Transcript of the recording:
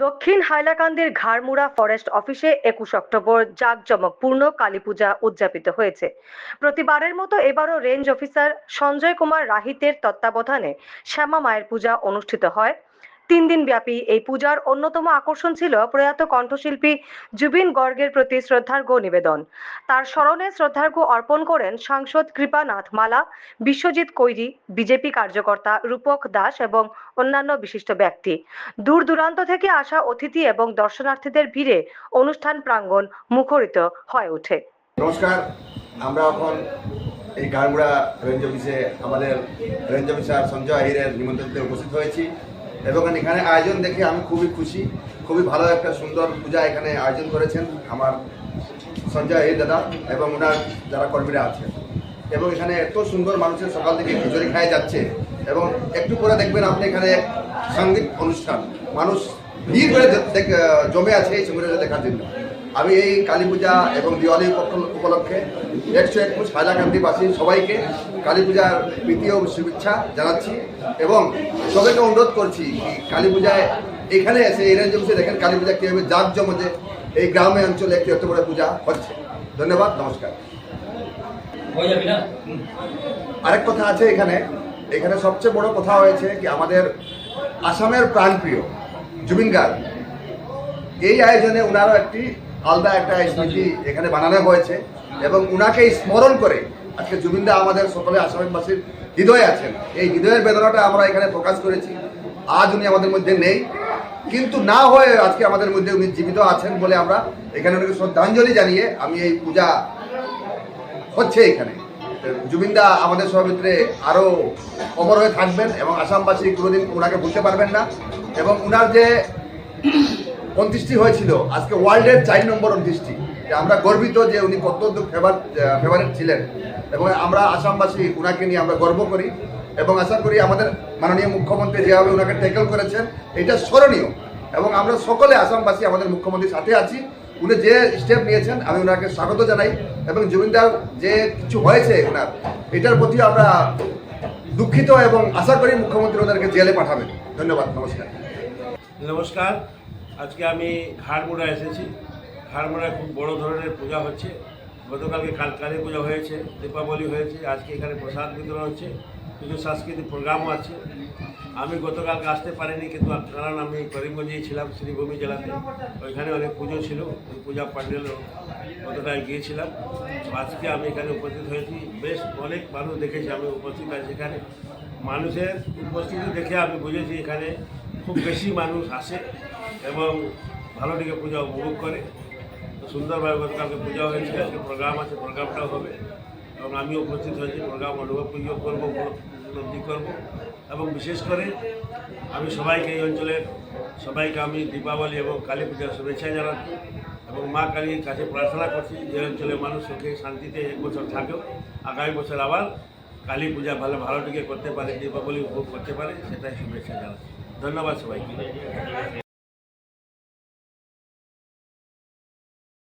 দক্ষিণ হাইলাকান্দির ঘাড়মুড়া ফরেস্ট অফিসে একুশ অক্টোবর জাঁকজমকপূর্ণ কালী পূজা উদযাপিত হয়েছে। প্রতিবারের মতো এবারও রেঞ্জ অফিসার সঞ্জয় কুমার রাহিতের তত্ত্বাবধানে শ্যামা মায়ের পূজা অনুষ্ঠিত হয়। তিন দিন ব্যাপী এই পূজার অন্যতম আকর্ষণ ছিল প্রয়াত কণ্ঠশিল্পী জুবিন গর্গের প্রতি শ্রদ্ধার্ঘ্য নিবেদন। তার স্মরণে শ্রদ্ধার্ঘ্য অর্পণ করেন সাংসদ কৃপানাথ মালা, বিশ্বজিৎ কৈরি, বিজেপি কার্যকর্তা রূপক দাস এবং অন্যান্য বিশিষ্ট ব্যক্তি। দূর দূরান্ত থেকে আসা অতিথি এবং দর্শনার্থীদের ভিড়ে অনুষ্ঠান প্রাঙ্গণ মুখরিত হয়ে ওঠে। নমস্কার, আমরা এখন এই গাড়গুড়া রেঞ্জ অফিসে আমাদের রেঞ্জ অফিসার সঞ্জয় আহিরের নিমন্ত্রণে উপস্থিত হয়েছি। এবং এখানে আয়োজন দেখে আমি খুবই খুশি। খুবই ভালো একটা সুন্দর পূজা এখানে আয়োজন করেছেন আমার সঞ্জয় এই দাদা এবং ওনার যারা কর্মীরা আছে এবং এখানে এত সুন্দর মানুষের সকাল থেকে খিচুড়ি খায় যাচ্ছে এবং একটু পরে দেখবেন আপনি এখানে এক সংগীত অনুষ্ঠান। মানুষ ভিড় করে জমে আছে এই সঙ্গীতটা দেখার জন্য। আমি এই কালী পূজা এবং দিওয়ালি উপলক্ষ- একশো একুশ হাইলাকান্দিবাসী সবাইকে কালী পূজার প্রীতি ও শুভেচ্ছা জানাচ্ছি এবং সবাইকে অনুরোধ করছি কি কালী পূজায় এখানে এসে এই রেঞ্জ দেখেন কালী পূজা কীভাবে জাঁক জমজে এই গ্রামে অঞ্চলে একটি এত বড় পূজা হচ্ছে। ধন্যবাদ নমস্কার। আরেক কথা আছে এখানে। এখানে সবচেয়ে বড় কথা হয়েছে কি আমাদের আসামের প্রাণপ্রিয় জুবিন গার্গ। এই আয়োজনে উনারও একটি আলাদা একটা স্মৃতি এখানে বানানো হয়েছে এবং উনাকে স্মরণ করে আজকে জুবিনদা আমাদের সকলে আসামেরবাসীর হৃদয়ে আছেন। এই হৃদয়ের বেদনাটা আমরা এখানে প্রকাশ করেছি। আজ উনি আমাদের মধ্যে নেই। কিন্তু না হয়ে আজকে আমাদের মধ্যে উনি জীবিত আছেন বলে আমরা এখানে ওনাকে শ্রদ্ধাঞ্জলি জানিয়ে আমি এই পূজা হচ্ছে এখানে। জুবিনদা আমাদের সবার ভিতরে আরও অমর হয়ে থাকবেন এবং আসামবাসী কোনোদিন ওনাকে ভুলতে পারবেন না এবং ওনার যে অন্ত্যেষ্টি হয়েছিল। আজকে ওয়ার্ল্ডের চার নম্বর যে আমরা গর্বিত যে উনি কত ফেভার ফেভারিট ছিলেন। এবং আমরা আসামবাসী ওনাকে নিয়ে আমরা গর্ব করি। এবং আশা করি আমাদের মাননীয় মুখ্যমন্ত্রী যেভাবে ওনাকে ট্যাকেল করেছেন, এটা স্মরণীয়। এবং আমরা সকলে আসামবাসী, আমাদের মুখ্যমন্ত্রীর সাথে আছি। উনি যে স্টেপ নিয়েছেন, আমি ওনাকে স্বাগত জানাই। এবং জমিনদার যে কিছু হয়েছে ওনার এটার প্রতি আমরা দুঃখিত এবং আশা করি মুখ্যমন্ত্রী ওনাদেরকে জেলে পাঠাবেন। ধন্যবাদ, নমস্কার। নমস্কার। আজকে আমি ঘাড়মুড়া এসেছি। ঘাড়মুড়ায় খুব বড় ধরনের পূজা হচ্ছে। গতকালকে কাল কালী পূজা হয়েছে, দীপাবলি হয়েছে, আজকে এখানে প্রসাদ বিতরণ হচ্ছে, কিছু সাংস্কৃতিক প্রোগ্রামও আছে। আমি গতকালকে আসতে পারিনি, কিন্তু কারণ আমি করিমগঞ্জেই ছিলাম, শ্রীভূমি জেলাতে। ওইখানে অনেক পুজো ছিল, ওই পূজা প্যান্ডেল গতকাল গিয়েছিলাম। আজকে আমি এখানে উপস্থিত হয়েছি। বেশ অনেক মানুষ দেখেছি, আমি উপস্থিত আছি এখানে। মানুষের উপস্থিতি দেখে আমি বুঝেছি এখানে খুব বেশি মানুষ আসে। এবং ভালো দিকে পূজা উপভোগ করে। সুন্দরভাবে গতকালকে পূজা হয়েছে, আজকে প্রোগ্রাম আছে, প্রোগ্রামটাও হবে। এবং আমিও উপস্থিত হয়েছি, প্রোগ্রাম অনুভব পুজো করব, উপলব্ধি করব। এবং বিশেষ করে আমি সবাইকে এই অঞ্চলের সবাইকে আমি দীপাবলি এবং কালী পূজার শুভেচ্ছা জানাচ্ছি এবং মা কালীর কাছে প্রার্থনা করছি যে অঞ্চলের মানুষ সুখে, শান্তিতে এক বছর থাকেও আগামী বছর আবার কালী পূজা ভালো ভালো দিকে করতে পারে, দীপাবলি উপভোগ করতে পারে, সেটাই শুভেচ্ছা জানাচ্ছি। ধন্যবাদ সবাইকে।